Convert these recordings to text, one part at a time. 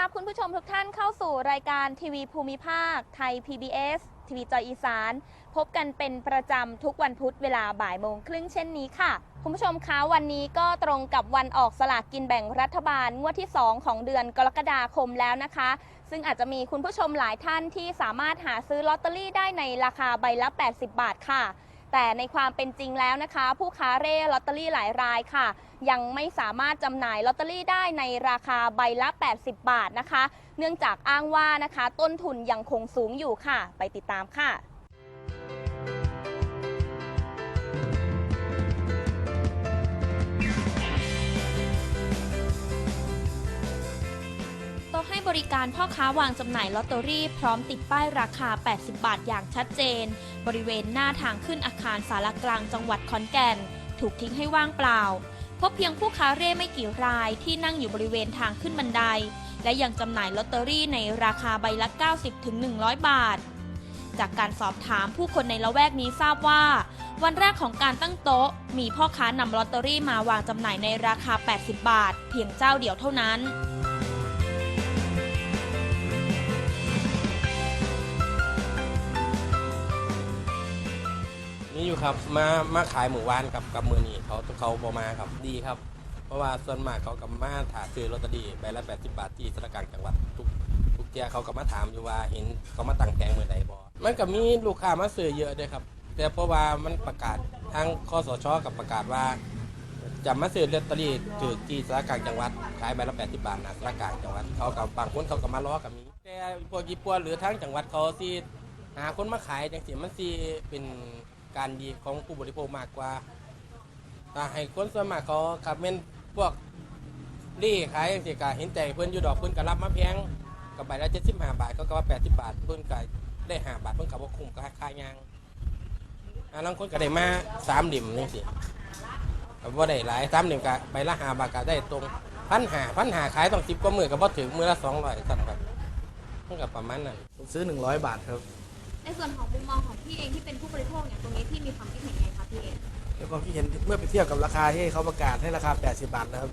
รับคุณผู้ชมทุกท่านเข้าสู่รายการทีวีภูมิภาค ไทย PBS ทีวีจอยอีสาน พบกันเป็นประจำทุกวันพุธเวลาบ่ายโมงครึ่งเช่นนี้ค่ะ คุณผู้ชมคะวันนี้ก็ตรงกับวันออกสลากกินแบ่งรัฐบาลงวดที่ 2 ของเดือนกรกฎาคมแล้วนะคะ ซึ่งอาจจะมีคุณผู้ชมหลายท่านที่สามารถหาซื้อลอตเตอรี่ได้ในราคาใบละ 80 บาทค่ะ แต่ในความเป็นจริงแล้วนะคะ ผู้ค้าเร่ลอตเตอรี่หลายรายค่ะ ยังไม่สามารถจำหน่ายลอตเตอรี่ได้ในราคาใบละ 80 บาทนะคะ เนื่องจากอ้างว่านะคะ ต้นทุนยังคงสูงอยู่ค่ะ ไปติดตามค่ะ บริการพ่อค้าวางจำหน่ายลอตเตอรี่พร้อมติดป้ายราคา 80 บาทอย่างชัดเจน บริเวณหน้าทางขึ้นอาคารสารกลางจังหวัดขอนแก่น ถูกทิ้งให้ว่างเปล่า พบเพียงผู้ค้าเร่ไม่กี่รายที่นั่งอยู่บริเวณทางขึ้นบันได และยังจำหน่ายลอตเตอรี่ในราคาใบละ 90-100 บาท จากการสอบถามผู้คนในละแวกนี้ทราบว่าวันแรกของการตั้งโต๊ะ มีพ่อค้านำลอตเตอรี่มาวางจำหน่ายในราคา 80 บาท เพียงเจ้าเดียวเท่านั้น อยู่ครับ มามาขายหมูวานกับกับมือนี่เขาเขาบอมาครับดีครับ เพราะว่าส่วนมากเขากับมาถาซื้อลอตเตอรี่ใบละ80 บาทที่สารกลางจังหวัดทุกทุกเที่ยเขาก็มาถามอยู่ว่าเห็นเขามาตั้งแผงเมื่อใดบอมันก็มีลูกค้ามาซื้อเยอะด้วยครับ แต่เพราะว่ามันประกาศทางคอสชกับประกาศว่าจะมาซื้อลอตเตอรี่ถือที่สารกลางจังหวัดขายใบละ80 บาทนะสารกลางจังหวัดเขากับบางคนเขาก็มาล้อกับมีแต่พวกญี่ปุ่นหรือทางจังหวัดเขาสิหาคนมาขายจังสิมันสิเป็น การดีของผู้บริโภคมากกว่าถ้าให้คนส่วนมากเขาขับเม่นพวกรีขายจังสิก็เห็นใจเพิ่อนอยู่ดอกเพิ่อนก็รับมาแพงกับใบละ75บาทเขาก็ว่า80บบาท เพิ่อนก็ได้5บาทเพิ่อนก็บ่คุ้มก็ค่ายางอ่าลางคนก็ได้มาสามดิ่มจังซี่ว่าได้หลายซ้ำหนึ่งกะใบละห้าบาทก็ได้ตรงพันหาพันหาขายต้องสิบกว่ามือก็บ่ถึงมือละสองร้อยสั่นครับมันก็ประมาณนั้นซื้อ100บาทครับ ในส่วนของมุมมองของพี่เองที่เป็นผู้บริโภคเนี่ยตรงนี้พี่มีความคิดเห็นยังไงคะพี่เองในความคิดเห็นเมื่อไปเทียบกับราคาที่เขาประกาศให้ราคา 80 บาทนะครับ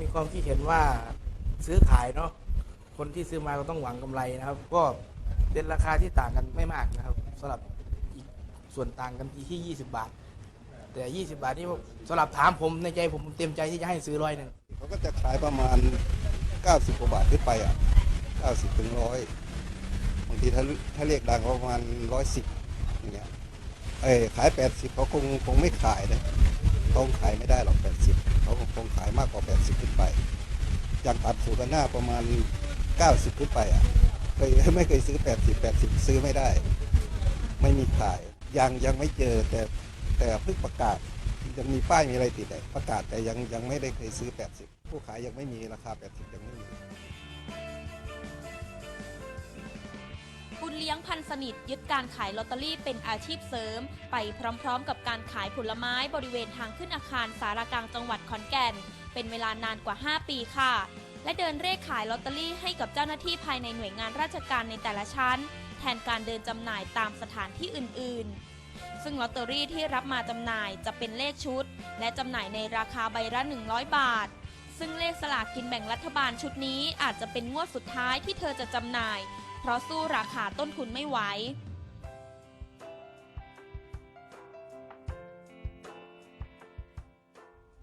มีความคิดเห็นว่าซื้อขายเนาะ คนที่ซื้อมาก็ต้องหวังกำไรนะครับ ก็เป็นราคาที่ต่างกันไม่มากนะครับสำหรับอีกส่วนต่างกันที่ที่20 บาท แต่ 20 บาทนี่สำหรับถามผมในใจผมเต็มใจที่จะให้ซื้อร้อยหนึ่งเขาก็จะขายประมาณ 90กว่าบาทขึ้นไปอะ 90 ถึงร้อยบาง ทีถ้าถ้าเรียกดังก็ประมาณ110อย่างเงี้ยเอ้ยขาย80เขาคงคงไม่ขายนะเขาคงขายไม่ได้หรอก80เขาคงขายมากกว่า80ขึ้นไปอย่างตัดสูกันหน้าประมาณ90ขึ้นไปอะเคยไม่เคยซื้อ80 80ซื้อไม่ได้ ไม่มีขาย ยังยังไม่เจอแต่แต่เพิ่งประกาศยังมีป้ายมีอะไรติดอะประกาศแต่ยังยังไม่ได้เคยซื้อ80ผู้ขายยังไม่มีราคา80ยังไม่มี เลี้ยงพันสนิทยึดการขายลอตเตอรี่เป็นอาชีพเสริม ไปพร้อมๆ กับการขายผลไม้บริเวณทางขึ้นอาคารสารกลางจังหวัดขอนแก่น เป็นเวลานานกว่า 5 ปีค่ะ และเดินเร่ขายลอตเตอรี่ให้กับเจ้าหน้าที่ภายในหน่วยงานราชการในแต่ละชั้น แทนการเดินจำหน่ายตามสถานที่อื่นๆ ซึ่งลอตเตอรี่ที่รับมาจำหน่ายจะเป็นเลขชุด และจำหน่ายในราคาใบละ 100 บาทซึ่งเลขสลากกินแบ่งรัฐบาลชุดนี้อาจจะเป็นงวดสุดท้ายที่เธอจะจำหน่าย เพราะสู้ราคาต้นทุนไม่ไหว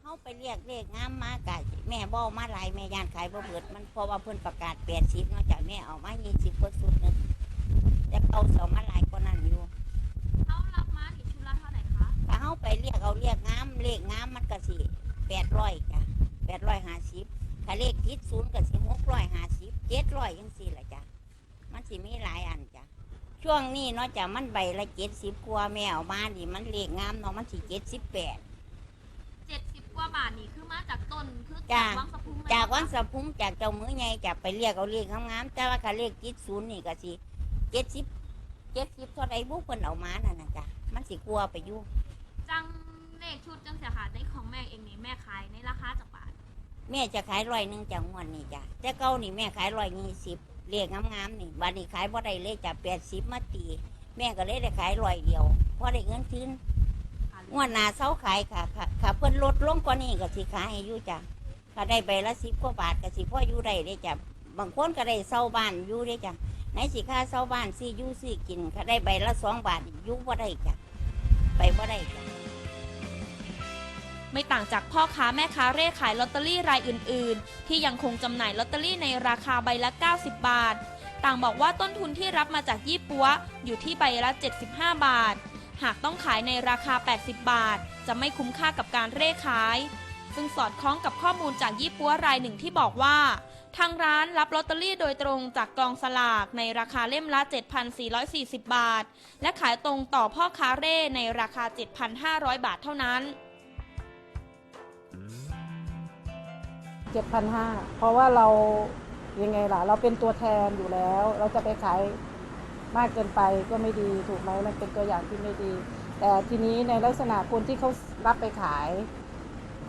เขาไปเรียกเลขงามมากะแม่บ่มาหลายแม่ย่านขายบ่เบิดมันเพราะว่าเพิ่นประกาศแปดสิบเนาะจากแม่เอามายี่สิบกว่าสุดหนึงแต่เอาเสามาหลายกว่านั้นอยู่เขารับมาถึงชุดละเท่าไหร่คะถ้าเขาไปเรียกเอาเรียกงามเลขงามมันก็สิแปดร้อยจ้ะแปดร้อยห้าสิบถ้าเลขทิศศูนย์ก็สิหกร้อยห้าสิบเจ็ดร้อยยังสี่ละจ้ะ มันสิมีหลายอันจ้ะช่วงนี้เนาะจ้ะมันใบละเจ็ดสิบกว่าแม่เอามานี่มันเลขงามเนาะมันสิเจ็ดสิบแปด เจ็ดสิบกว่าบาทนี่คือมาจากต้นคือจ้ะวังสะพุงเลยจากวังสะพุงจากเจ้ามือใหญ่จะไปเรียกเอาเลขงามๆแต่ว่าถ้าเลขจิตศูนย์นี่ก็สิเจ็ดสิบเจ็ดสิบเท่าไรบุกเพิ่นเอามานั่นนะจ้ะมันสิกลัวไปอยู่จังเลขชุดจังเสียค่ะในของแม่เองนี่แม่ขายในราคาจากบาทแม่จะขายร้อยหนึ่งจากงวดนี่จ้ะแต่เก่านี่แม่ขายร้อยยี่สิบ เลขงามๆนี่บัดนี้ขายบ่ได้เลยจ้ะแปดสิบมาตี แม่ก็เลยได้ขายร้อยเดียวพราะได้เงินคืนงวดหน้าเสาขายค่ะค่ะค่ะเพิ่นลดลงกว่านี้ก็สิขายให้อยู่จ้ะถ้าได้ใบละสิบกว่าบาทก็สิพ่ออยู่ได้เลยจ้ะบางคนก็ได้เซาบ้านอยู่เด้จ้ะไหนสิค่าเซาบ้านสิอยู่สิกินก็ได้ใบละสองบาทอยู่บ่ได้จ้ะไปบ่ได้จ้ะ ไม่ต่างจากพ่อค้าแม่ค้าเร่ขายลอตเตอรี่รายอื่น ๆ ที่ยังคงจำหน่ายลอตเตอรี่ในราคาใบละ 90 บาท ต่างบอกว่าต้นทุนที่รับมาจากยี่ปัวอยู่ที่ใบละ 75 บาท หากต้องขายในราคา 80 บาท จะไม่คุ้มค่ากับการเร่ขาย ซึ่งสอดคล้องกับข้อมูลจากยี่ปัวรายหนึ่งที่บอกว่า ทางร้านรับลอตเตอรี่โดยตรงจากกองสลากในราคาเล่มละ 7,440 บาท และขายตรงต่อพ่อค้าเร่ในราคา 7,500 บาทเท่านั้น 7,500 เพราะว่าเรายังไงล่ะ เราเป็นตัวแทนอยู่แล้ว เราจะไปขายมากเกินไปก็ไม่ดีถูกไหมมันเป็นตัวอย่างที่ไม่ดี แต่ทีนี้ในลักษณะคนที่เขารับไปขาย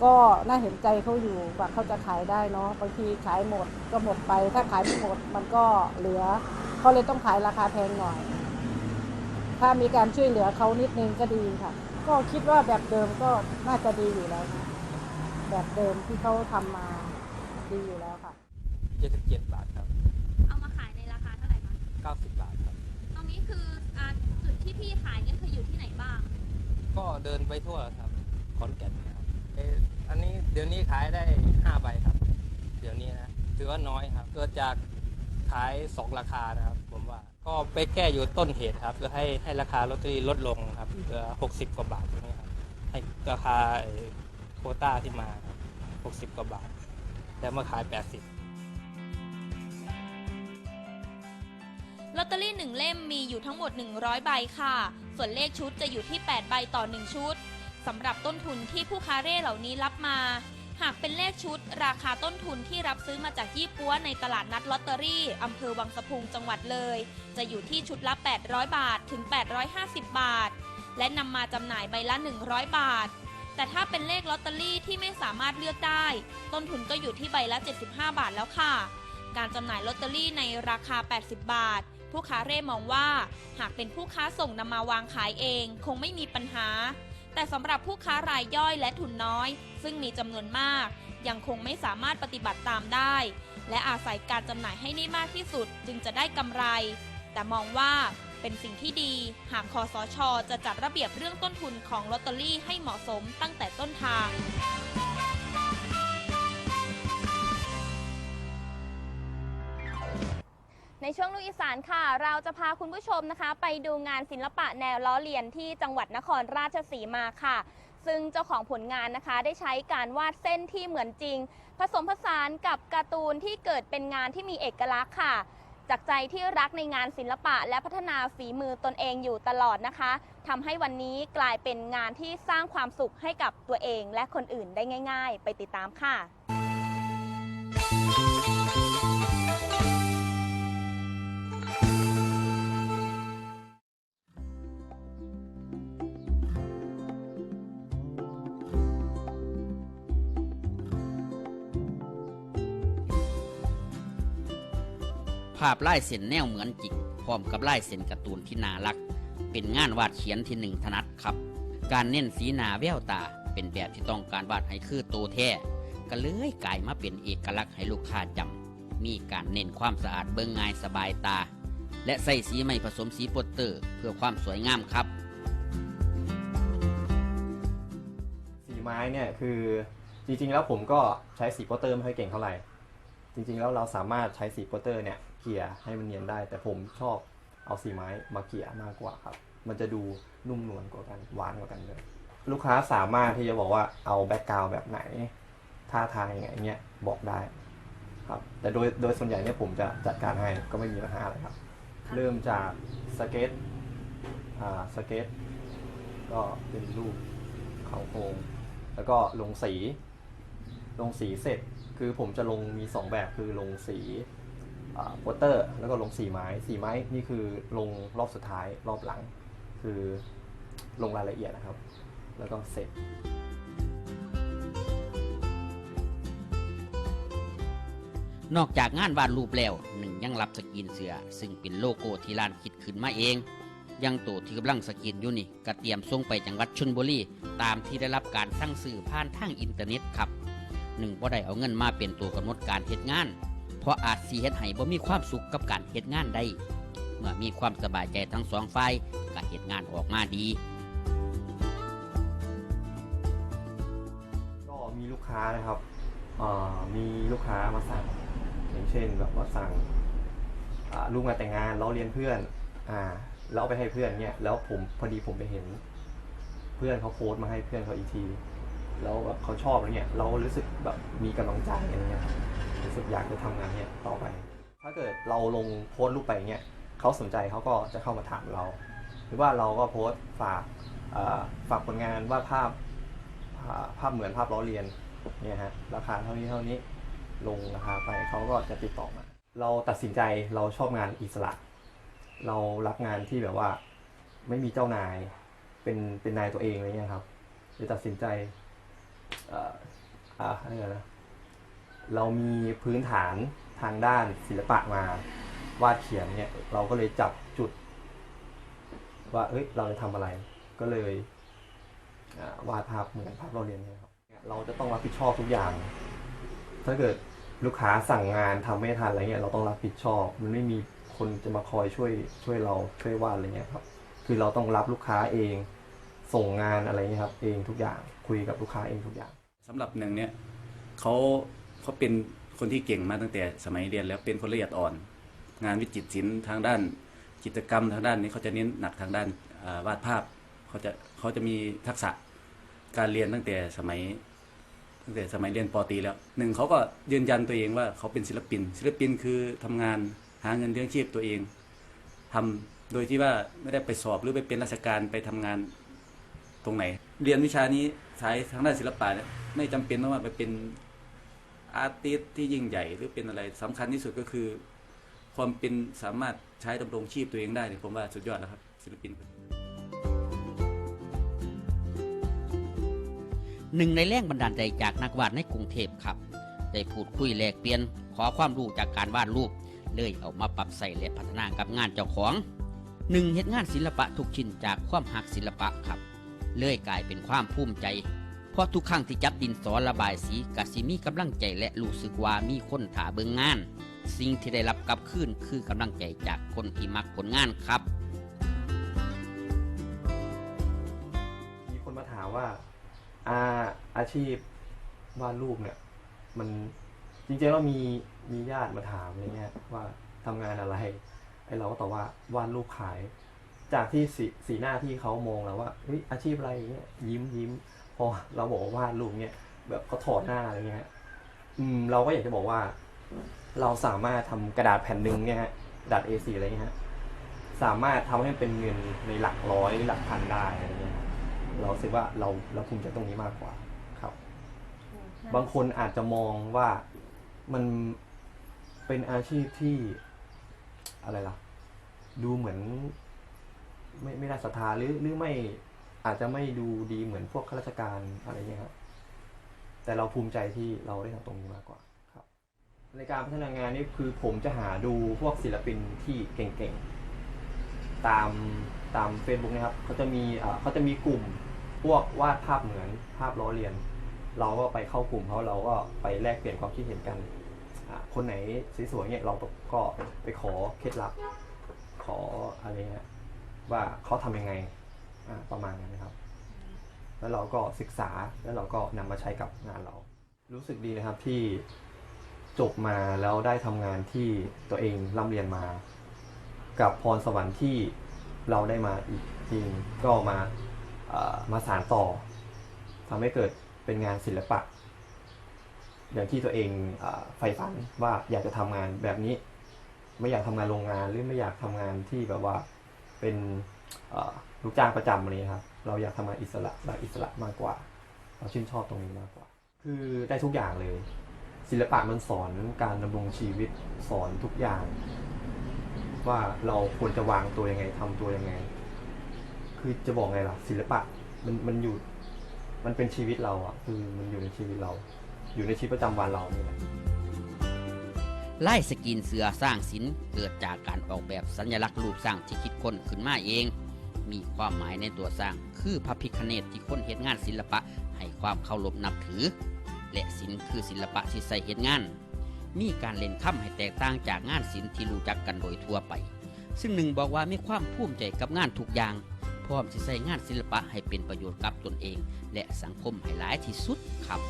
ก็น่าเห็นใจเขาอยู่ว่าเขาจะขายได้เนาะบางทีขายหมดก็หมดไป ถ้าขายไม่หมดมันก็เหลือเขาเลยต้องขายราคาแพงหน่อย ถ้ามีการช่วยเหลือเขานิดนึงก็ดีค่ะ ก็คิดว่าแบบเดิมก็น่าจะดีอยู่แล้วนะแบบเดิมที่เขาทำมา ดีอยู่แล้วค่ะ 77 บาทครับ เอามาขายในราคาเท่าไหร่คะ 90 บาทครับ ตรงนี้คืออ่าจุดที่พี่ขายเนี่ยคืออยู่ที่ไหนบ้าง ก็เดินไปทั่วครับขอนแก่นนะครับเอ่ออันนี้เดี๋ยวนี้ขายได้ 5 ใบครับ เดี๋ยวนี้นะถือว่าน้อยครับ เกิดจากขาย 2 ราคานะครับ ผมว่าก็ไปแก้อยู่ต้นเหตุครับเพื่อให้ให้ราคาลอตเตอรี่ลดลงครับเหลือ60 กว่าบาทตรงนี้ครับให้ราคาไอ้โควต้าที่มาครับ60 กว่าบาท แต่มาขาย 80ลอตเตอรี่1เล่มมีอยู่ทั้งหมด 100 ใบค่ะ ส่วนเลขชุดจะอยู่ที่ 8 ใบต่อ 1 ชุดสำหรับต้นทุนที่ผู้ค้าเร่เหล่านี้รับมา หากเป็นเลขชุด ราคาต้นทุนที่รับซื้อมาจากยี่ปัวในตลาดนัดลอตเตอรี่อำเภอวังสะพุงจังหวัดเลย จะอยู่ที่ชุดละ 800 บาทถึง 850 บาท และนำมาจำหน่ายใบละ 100 บาท แต่ถ้าเป็นเลขลอตเตอรี่ที่ไม่สามารถเลือกได้ ต้นทุนก็อยู่ที่ใบละ 75 บาทแล้วค่ะ การจำหน่ายลอตเตอรี่ในราคา 80 บาท ผู้ค้าเร่มองว่า หากเป็นผู้ค้าส่งนำมาวางขายเอง คงไม่มีปัญหา แต่สำหรับผู้ค้ารายย่อยและทุนน้อย ซึ่งมีจำนวนมาก ยังคงไม่สามารถปฏิบัติตามได้ และอาศัยการจำหน่ายให้ได้มากที่สุด จึงจะได้กำไร แต่มองว่า เป็นสิ่งที่ดี หากคอสช จะจัดระเบียบเรื่องต้นทุนของลอตเตอรี่ให้เหมาะสมตั้งแต่ต้นทางในช่วงลูกอีสานค่ะ เราจะพาคุณผู้ชมนะคะ ไปดูงานศิลปะแนวล้อเลียนที่จังหวัดนครราชสีมาค่ะ ซึ่งเจ้าของผลงานนะคะ ได้ใช้การวาดเส้นที่เหมือนจริง ผสมผสานกับการ์ตูนที่เกิดเป็นงานที่มีเอกลักษณ์ค่ะ จากใจที่รักในงานศิลปะและพัฒนาฝีมือตนเองอยู่ตลอดนะคะทำให้วันนี้กลายเป็นงานที่สร้างความสุขให้กับตัวเองและคนอื่นได้ง่าย ๆ ไปติดตามค่ะ ภาพลายเส้นแนวเหมือนจริงพร้อมกับลายเส้นการ์ตูนที่น่ารัก เป็นงานวาดเขียนที่หนึ่งถนัดครับ การเน้นสีหนาแววตา เป็นแบบที่ต้องการวาดให้คือโตแท้ก็เลยกลายมาเป็นเอกลักษณ์ให้ลูกค้าจำมีการเน้นความสะอาดเบิ่งง่ายสบายตา และใส่สีไม่ผสมสีโปสเตอร์ เพื่อความสวยงามครับ สีไม้เนี่ยคือจริงๆแล้วผมก็ใช้สีโปสเตอร์ไม่ค่อยเก่งเท่าไหร่ จริงๆแล้วเราสามารถใช้สีโปสเตอร์เนี่ย กลี่ยให้มันเนียนได้ แต่ผมชอบเอาสีไม้มาเกลี่ยมากกว่าครับ มันจะดูนุ่มนวลกว่ากันหวานกว่ากันเลย ลูกค้าสามารถที่จะบอกว่าเอาแบ็กกราวแบบไหนท่าทางยังไงเนี่ยบอกได้ครับ แต่โดยโดยส่วนใหญ่เนี่ยผมจะจัดการให้ก็ไม่มีปัญหาอะไรครับ เริ่มจากสเก็ตอ่าสเก็ตก็เป็นรูปเขาโครงแล้วก็ลงสี ลงสีเสร็จคือผมจะลงมี 2 แบบคือลงสี โปสเตอร์ แล้วก็ลงสีไม้สีไม้นี่คือลงรอบสุดท้ายรอบหลัง คือลงรายละเอียดนะครับ แล้วก็เสร็จนอกจากงานวาดรูปแล้วหนึ่งยังรับสกรีนเสือ ซึ่งเป็นโลโก้ที่ร้านคิดขึ้นมาเอง ยังตัวที่กำลังสกรีนอยู่นี่ก็เตรียมส่งไปจังหวัดชลบุรีตามที่ได้รับการสั่งซื้อผ่านทางอินเทอร์เน็ตครับหนึ่งบ่ได้เอาเงินมาเป็นตัวกำหนดการเหตุงาน ราะอาจสิเฮ็ดให้บ่มีความสุขกับการเฮ็ดงานได้ เมื่อมีความสบายใจทั้งสองฝ่ายก็เฮ็ดงานออกมาดี ก็มีลูกค้านะครับเอ่อมีลูกค้ามาสั่งอย่างเช่นแบบว่าสั่งอ่าลูกงานแต่งงานเราเรียนเพื่อนอ่าแล้วเอาไปให้เพื่อนเนี่ยแล้วผมพอดีผมไปเห็น เพื่อนเขาโพสต์มาให้เพื่อนเขาอีกที แล้วแบบเขาชอบอะไรเงี้ยเรารู้สึกแบบมีกำลังใจอะไรเงี้ยค รู้สึกอยากจะทำงานเนี่ยต่อไป ถ้าเกิดเราลงโพสต์รูปไปเงี้ยเขาสนใจเขาก็จะเข้ามาถามเรา หรือว่าเราก็โพสต์ฝากฝากผลงานวาดภาพภาพภาพเหมือนภาพล้อเลียนเนี่ยฮะราคาเท่านี้เท่านี้ลงราคาไปเขาก็จะติดต่อมา เราตัดสินใจเราชอบงานอิสระ เรารักงานที่แบบว่าไม่มีเจ้านายเป็นเป็นนายตัวเองอะไรเงี้ยครับเลยตัดสินใจ เอ่ออ่าอะไรนะ เรามีพื้นฐานทางด้านศิลปะมาวาดเขียนเนี่ยเราก็เลยจับจุด ว่าเอ้ยเราจะทำอะไร ก็เลยวาดภาพเหมือนภาพเราเรียนเนี่ยครับเราจะต้องรับผิดชอบทุกอย่าง ถ้าเกิดลูกค้าสั่งงานทำไม่ทันอะไรเงี้ยเราต้องรับผิดชอบ มันไม่มีคนจะมาคอยช่วยช่วยเราช่วยวาดอะไรเงี้ยครับ คือเราต้องรับลูกค้าเอง ส่งงานอะไรเงี้ยครับ เองทุกอย่างคุยกับลูกค้าเองทุกอย่างสำหรับหนึ่งเนี่ยเขา เขาเป็นคนที่เก่งมาตั้งแต่สมัยเรียนแล้วเป็นคนละเอียดอ่อน งานวิจิตรศิลป์ทางด้านจิตรกรรมทางด้านนี้เขาจะเน้นหนักทางด้านวาดภาพเขาจะเขาจะมีทักษะการเรียนตั้งแต่สมัยตั้งแต่สมัยเรียนปตีแล้วหนึ่งเขาก็ยืนยันตัวเองว่าเขาเป็นศิลปิน ศิลปินคือทำงานหาเงินเลี้ยงชีพตัวเองทำโดยที่ว่าไม่ได้ไปสอบหรือไปเป็นราชการไปทำงานตรงไหน เรียนวิชานี้สายทางด้านศิลปะเนี่ยไม่จำเป็นต้องว่าไปเป็น อาร์ติสที่ยิ่งใหญ่หรือเป็นอะไรสำคัญที่สุดก็คือ ความเป็นสามารถใช้ดำรงชีพตัวเองได้เนี่ยผมว่าสุดยอดแล้วครับ ศิลปินหนึ่งในแรงบันดาลใจจากนักวาดในกรุงเทพครับ ได้พูดคุยแลกเปลี่ยน ขอความรู้จากการวาดรูป เลยเอามาปรับใส่และพัฒนากับงานเจ้าของหนึ่งเฮ็ดงานศิลปะทุกชิ้นจากความหักศิลปะครับ เลยกลายเป็นความภูมิใจ ราะทุกครั้งที่จับดินสอระบายสีกสิมีกำลังใจและรู้สึกว่ามีคนถาเบิงงาน สิ่งที่ได้รับกลับคืนคือกำลังใจจากคนที่มักผลงานครับ มีคนมาถามว่าอาอาชีพวาดรูปเนี่ย มันจริงๆแล้วมีมีญาติมาถามอะไรเงี้ยว่าทำงานอะไรไอเราก็ตอบว่าวาดรูปขาย จากที่สีสีหน้าที่เขามองเราว่าเฮ้ยอาชีพอะไรเงี้ยยิ้มยิ้ม พอเราบอกว่าวาดรูปเนี่ยแบบเขาถอดหน้าอะไรเงี้ยอืมเราก็อยากจะบอกว่า เราสามารถทำกระดาษแผ่นหนึ่งเนี่ยฮะกระดาษ A4 อะไรเงี้ยฮะสามารถทำให้เป็นเงินในหลักร้อยหลักพันได้อะไรเงี้ยเราคิดว่าเราเราภูมิใจตรงนี้มากกว่าครับ บางคนอาจจะมองว่ามันเป็นอาชีพที่อะไรล่ะ ดูเหมือน ไม่ไม่ได้ศรัทธาหรือหรือไม่ อาจจะไม่ดูดีเหมือนพวกข้าราชการอะไรเงี้ยครับแต่เราภูมิใจที่เราได้ทำตรงนี้มากกว่าครับ ในการพัฒนางานนี่คือผมจะหาดูพวกศิลปินที่เก่งๆ ตามตาม Facebook นะครับเขาจะมีเขาจะมีกลุ่มพวกวาดภาพเหมือนภาพล้อเลียน เราก็ไปเข้ากลุ่มเขาเราก็ไปแลกเปลี่ยนความคิดเห็นกัน คนไหนสวยๆเนี่ยเราก็ไปขอเคล็ดลับ ขออะไรเงี้ยว่าเขาทำยังไง ประมาณนั้นนะครับ แล้วเราก็ศึกษาแล้วเราก็นำมาใช้กับงานเรา รู้สึกดีนะครับที่จบมาแล้วได้ทำงานที่ตัวเองร่ำเรียนมา กับพรสวรรค์ที่เราได้มาอีกทีนึงก็มามาสานต่อทำให้เกิดเป็นงานศิลปะ อย่างที่ตัวเองใฝ่ฝันว่าอยากจะทำงานแบบนี้ ไม่อยากทำงานโรงงานหรือไม่อยากทำงานที่แบบว่าเป็น ลูกจ้างประจำอะไรเงี้ครับ เราอยากทำงานอิสระแบบอิสระมากกว่า เราชื่นชอบตรงนี้มากกว่า คือได้ทุกอย่างเลย ศิลปะมันสอนการดำรงชีวิตสอนทุกอย่าง ว่าเราควรจะวางตัวยังไงทำตัวยังไง คือจะบอกไงล่ะ ศิลปะมันมันอยู่มันเป็นชีวิตเราอะคือมันอยู่ในชีวิตเรา อยู่ในชีวิตประจำวันเรานี่แหละไล่สกรีนเสือสร้างศิลป์เกิดจากการออกแบบสัญลักษณ์รูปสร้างที่คิดค้นขึ้นมาเอง มีความหมายในตัวสร้าง คือพระพิคเนตที่คนเฮ็ดงานศิลปะให้ความเคารพนับถือ และศิลป์คือศิลปะที่ใส่เฮ็ดงาน มีการเล่นค่ำให้แตกต่างจากงานศิลป์ที่รู้จักกันโดยทั่วไป ซึ่งหนึ่งบอกว่ามีความภูมิใจกับงานทุกอย่าง พร้อมที่ใส่งานศิลปะให้เป็นประโยชน์กับตนเอง และสังคมให้หลายที่สุดครับ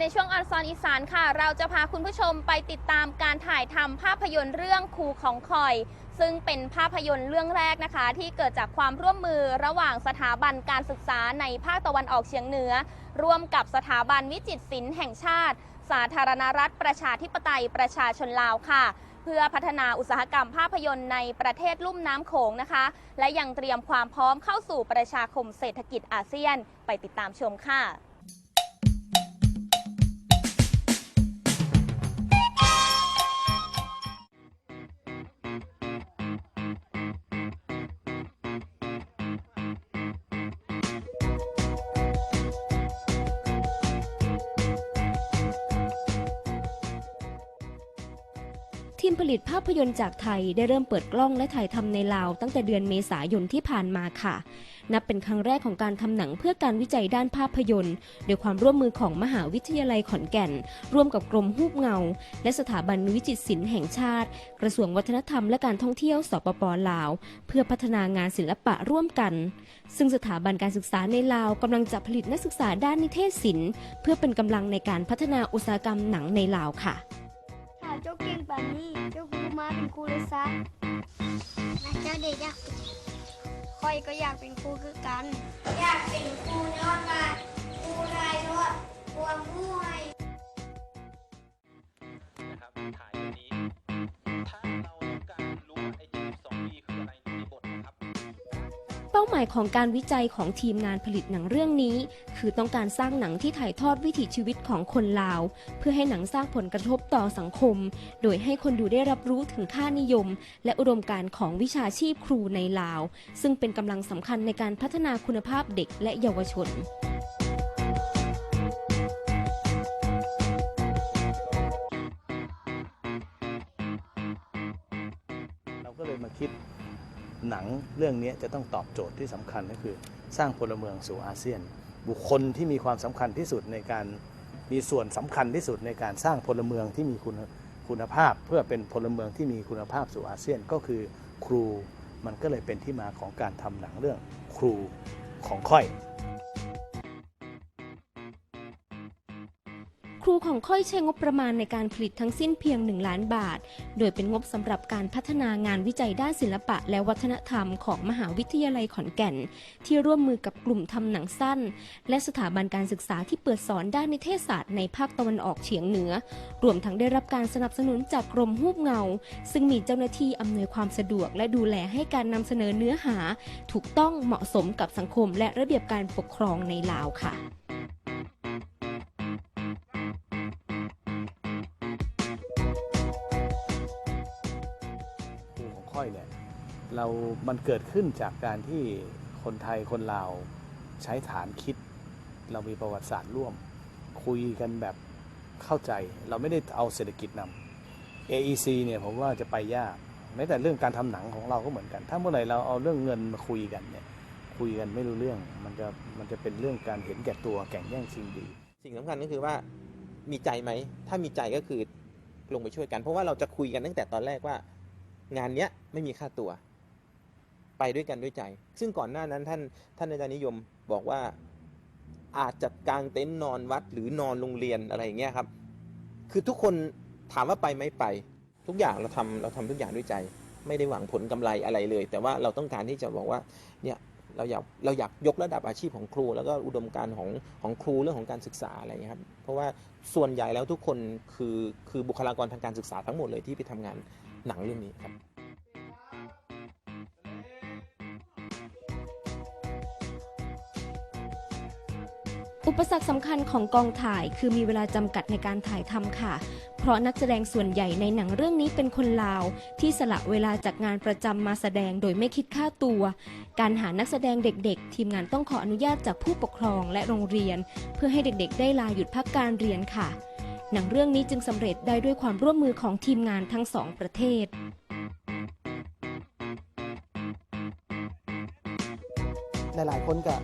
ในช่วงออนซอนอีสานค่ะ เราจะพาคุณผู้ชมไปติดตามการถ่ายทำภาพยนตร์เรื่องครูของคอย ซึ่งเป็นภาพยนตร์เรื่องแรกนะคะ ที่เกิดจากความร่วมมือระหว่างสถาบันการศึกษาในภาคตะวันออกเฉียงเหนือ ร่วมกับสถาบันวิจิตรศิลป์แห่งชาติ สาธารณรัฐประชาธิปไตยประชาชนลาวค่ะเพื่อพัฒนาอุตสาหกรรมภาพยนตร์ในประเทศลุ่มน้ำโขงนะคะ และยังเตรียมความพร้อมเข้าสู่ประชาคมเศรษฐกิจอาเซียน ไปติดตามชมค่ะ ทีมผลิตภาพยนตร์จากไทยได้เริ่มเปิดกล้องและถ่ายทำในลาวตั้งแต่เดือนเมษายนที่ผ่านมาค่ะ นับเป็นครั้งแรกของการทำหนังเพื่อการวิจัยด้านภาพยนตร์ โดยความร่วมมือของมหาวิทยาลัยขอนแก่น ร่วมกับกรมฮูบเงา และสถาบันวิจิตรศิลป์แห่งชาติ กระทรวงวัฒนธรรมและการท่องเที่ยวสปปลาว เพื่อพัฒนางานศิลปะร่วมกัน ซึ่งสถาบันการศึกษาในลาวกำลังจะผลิตนักศึกษาด้านนิเทศศิลป์ เพื่อเป็นกำลังในการพัฒนาอุตสาหกรรมหนังในลาวค่ะ เจ้าเก่งแบบนี้ เจ้าครูมาเป็นครูเลยซะนะเจ้าเด็กอยากคอยก็อยากเป็นครูคือกัน อยากเป็นครูยอดมาครูไรยอดความผู้ให้นะครับ เป้าหมายของการวิจัยของทีมงานผลิตหนังเรื่องนี้ คือต้องการสร้างหนังที่ถ่ายทอดวิถีชีวิตของคนลาว เพื่อให้หนังสร้างผลกระทบต่อสังคม โดยให้คนดูได้รับรู้ถึงค่านิยม และอุดมการณ์ของวิชาชีพครูในลาว ซึ่งเป็นกำลังสำคัญในการพัฒนาคุณภาพเด็กและเยาวชน หนังเรื่องนี้จะต้องตอบโจทย์ที่สำคัญก็คือ สร้างพลเมืองสู่อาเซียน บุคคลที่มีความสำคัญที่สุดในการมีส่วนสำคัญที่สุดในการสร้างพลเมืองที่มีคุณคุณภาพ เพื่อเป็นพลเมืองที่มีคุณภาพสู่อาเซียนก็คือครูมันก็เลยเป็นที่มาของการทำหนังเรื่องครูของค่อย ของค่อยใช้งบประมาณในการผลิตทั้งสิ้นเพียง 1 ล้านบาท โดยเป็นงบสำหรับการพัฒนางานวิจัยด้านศิลปะและวัฒนธรรมของมหาวิทยาลัยขอนแก่น ที่ร่วมมือกับกลุ่มทำหนังสั้น และสถาบันการศึกษาที่เปิดสอนด้านนิเทศศาสตร์ในภาคตะวันออกเฉียงเหนือ รวมทั้งได้รับการสนับสนุนจากกรมฮูบเงา ซึ่งมีเจ้าหน้าที่อำนวยความสะดวก และดูแลให้การนำเสนอเนื้อหา ถูกต้องเหมาะสมกับสังคมและระเบียบการปกครองในลาวค่ะ องค่อยเนี่ยเรา มันเกิดขึ้นจากการที่คนไทยคนลาวใช้ฐานคิด เรามีประวัติศาสตร์ร่วม คุยกันแบบเข้าใจ เราไม่ได้เอาเศรษฐกิจนำ AEC เนี่ยผมว่าจะไปยากแม้แต่เรื่องการทำหนังของเราก็เหมือนกัน ถ้าเมื่อไหร่เราเอาเรื่องเงินมาคุยกันเนี่ย คุยกันไม่รู้เรื่อง มันจะ มันจะเป็นเรื่องการเห็นแก่ตัวแข่งแย่งชิงดี สิ่งสำคัญก็คือว่ามีใจไหม ถ้ามีใจก็คือลงไปช่วยกัน เพราะว่าเราจะคุยกันตั้งแต่ตอนแรกว่า งานเนี้ยไม่มีค่าตัว ไปด้วยกันด้วยใจ ซึ่งก่อนหน้านั้นท่านท่านอาจารย์นิยมบอกว่าอาจจะกางเต็นท์นอนวัดหรือนอนโรงเรียนอะไรอย่างเงี้ยครับ คือทุกคนถามว่าไปไหมไป ทุกอย่างเราทำเราทำทุกอย่างด้วยใจ ไม่ได้หวังผลกำไรอะไรเลย แต่ว่าเราต้องการที่จะบอกว่าเนี่ยเราอยากเราอยากยกระดับอาชีพของครู แล้วก็อุดมการของของครูเรื่องของการศึกษาอะไรอย่างเงี้ยครับเพราะว่าส่วนใหญ่แล้วทุกคนคือคือบุคลากรทางการศึกษาทั้งหมดเลยที่ไปทำงาน หนังเรื่องนี้ครับอุปสรรคสำคัญของกองถ่ายคือมีเวลาจำกัดในการถ่ายทำค่ะ เพราะนักแสดงส่วนใหญ่ในหนังเรื่องนี้เป็นคนลาว ที่สละเวลาจากงานประจำมาแสดงโดยไม่คิดค่าตัว การหานักแสดงเด็กๆ ทีมงานต้องขออนุญาตจากผู้ปกครองและโรงเรียน เพื่อให้เด็กๆ ได้ลาหยุดพักการเรียนค่ะ หนังเรื่องนี้จึงสำเร็จได้ด้วยความร่วมมือของทีมงานทั้งสองประเทศ หลาย ๆ คนก็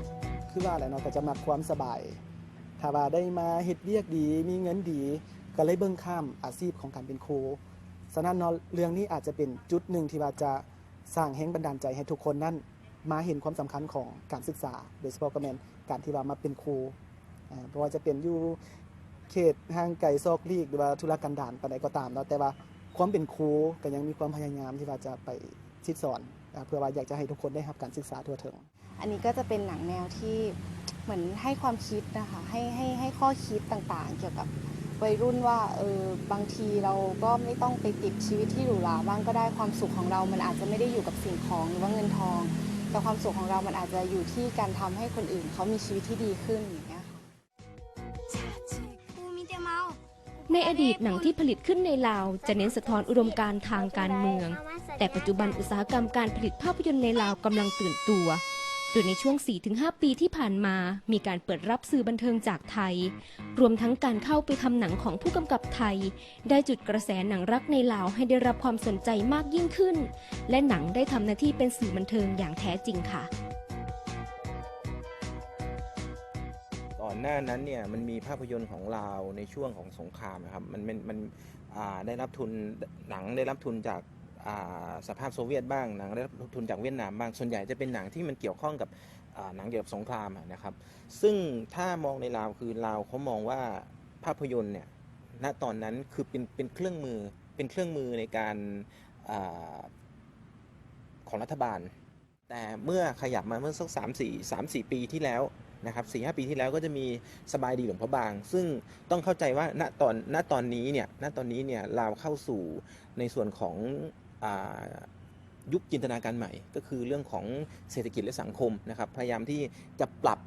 คือว่าแหละเนาะก็จะมักความสบาย ถ้าว่าได้มาเฮ็ดเวียกดี มีเงินดี ก็เลยเบิ่งข้ามอาชีพของการเป็นครูฉะนั้นเนาะเรื่องนี้อาจจะเป็นจุดหนึ่งที่ว่าจะสร้างแห่งบันดาลใจให้ทุกคนนั้นมาเห็นความสำคัญของการศึกษา โดยเฉพาะก็แมนการที่ว่ามาเป็นครูเพราะว่าจะเป็นอยู่ เขตห่างไกลซอกลีกหรือว่าธุรกันดารปานใดก็ตามเนาะแต่ว่าความเป็นครูก็ยังมีความพยายามที่ว่าจะไปชิดสอนเพื่อว่าอยากจะให้ทุกคนได้รับการศึกษาทั่วถึง อันนี้ก็จะเป็นหนังแนวที่เหมือนให้ความคิดนะคะให้ให้ให้ข้อคิดต่างๆ เกี่ยวกับวัยรุ่นว่าเออบางทีเราก็ไม่ต้องไปติดชีวิตที่หรูหราบ้างก็ได้ความสุขของเรา มันอาจจะไม่ได้อยู่กับสิ่งของหรือว่าเงินทอง แต่ความสุขของเรามันอาจจะอยู่ที่การทำให้คนอื่นเขามีชีวิตที่ดีขึ้นอย่างเงี้ย ในอดีตหนังที่ผลิตขึ้นในลาว จะเน้นสะท้อนอุดมการณ์ทางการเมือง แต่ปัจจุบันอุตสาหกรรมการผลิตภาพยนตร์ในลาวกำลังตื่นตัวโดยในช่วง 4-5 ปีที่ผ่านมา มีการเปิดรับสื่อบันเทิงจากไทย รวมทั้งการเข้าไปทำหนังของผู้กำกับไทย ได้จุดกระแสหนังรักในลาวให้ได้รับความสนใจมากยิ่งขึ้น และหนังได้ทำหน้าที่เป็นสื่อบันเทิงอย่างแท้จริงค่ะ อนหน้านั้นเนี่ยมันมีภาพยนตร์ของลาวในช่วงของสงครามนะครับมันมันมันอ่าได้รับทุนหนังได้รับทุนจากอ่าสภาพโซเวียตบ้างหนังได้รับทุนจากเวียดนามบ้างส่วนใหญ่จะเป็นหนังที่มันเกี่ยวข้องกับอ่าหนังเกี่ยวกับสงครามนะครับ ซึ่งถ้ามองในลาวคือลาวเขามองว่าภาพยนตร์เนี่ยณตอนนั้นคือเป็นเป็นเครื่องมือเป็นเครื่องมือในการอ่าของรัฐบาล แต่เมื่อขยับมาเมื่อสักสามสี่สามสี่ปีที่แล้ว นะครับสี่ห้าปีที่แล้วก็จะมีสบายดีหลวงพระบาง ซึ่งต้องเข้าใจว่าณตอนณตอนนี้เนี่ยณตอนนี้เนี่ยเราเข้าสู่ในส่วนของอยุคจินตนาการใหม่ ก็คือเรื่องของเศรษฐกิจและสังคมนะครับพยายามที่จะปรับ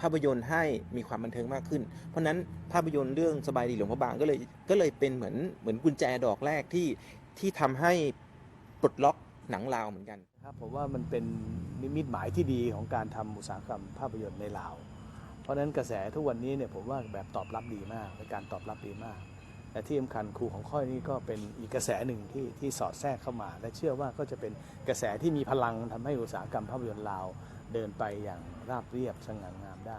ภาพยนตร์ให้มีความบันเทิงมากขึ้น เพราะฉะนั้นภาพยนตร์เรื่องสบายดีหลวงพระบางก็เลยก็เลยเป็นเหมือนเหมือนกุญแจดอกแรกที่ที่ทำให้ปลดล็อก หนังลาวเหมือนกันครับผมว่ามันเป็นนิมิตหมายที่ดีของการทำอุตสาหกรรมภาพยนตร์ในลาว เพราะฉะนั้นกระแสทุกวันนี้เนี่ยผมว่าแบบตอบรับดีมากเป็นการตอบรับดีมากแต่ที่สำคัญครูของค่อยนี่ก็เป็นอีกกระแสหนึ่งที่ที่สอดแทรกเข้ามา และเชื่อว่าก็จะเป็นกระแสที่มีพลังทำให้อุตสาหกรรมภาพยนตร์ลาว เดินไปอย่างราบเรียบสง่างามได้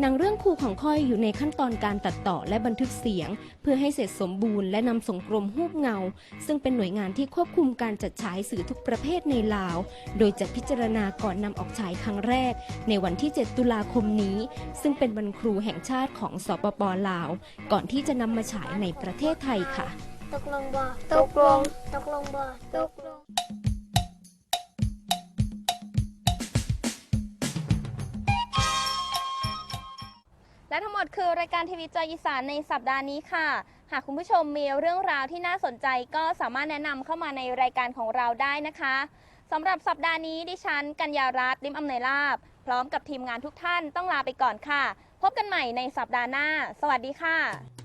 หนังเรื่องครูของค่อยอยู่ในขั้นตอนการตัดต่อและบันทึกเสียง เพื่อให้เสร็จสมบูรณ์และนำส่งกรมหูบเงา ซึ่งเป็นหน่วยงานที่ควบคุมการจัดฉายสื่อทุกประเภทในลาว โดยจะพิจารณาก่อนนำออกฉายครั้งแรก ในวันที่ 7 ตุลาคมนี้ ซึ่งเป็นวันครูแห่งชาติของสปปลาว ก่อนที่จะนำมาฉายในประเทศไทยค่ะ ตกลงบ่ตกลง ตกลงบ่ตกลง และทั้งหมดคือรายการทีวีจอยอีสานในสัปดาห์นี้ค่ะ หากคุณผู้ชมมีเรื่องราวที่น่าสนใจก็สามารถแนะนำเข้ามาในรายการของเราได้นะคะสำหรับสัปดาห์นี้ดิฉัน กัญญารัตน์ลิมอำนวยลาบ พร้อมกับทีมงานทุกท่านต้องลาไปก่อนค่ะ พบกันใหม่ในสัปดาห์หน้า สวัสดีค่ะ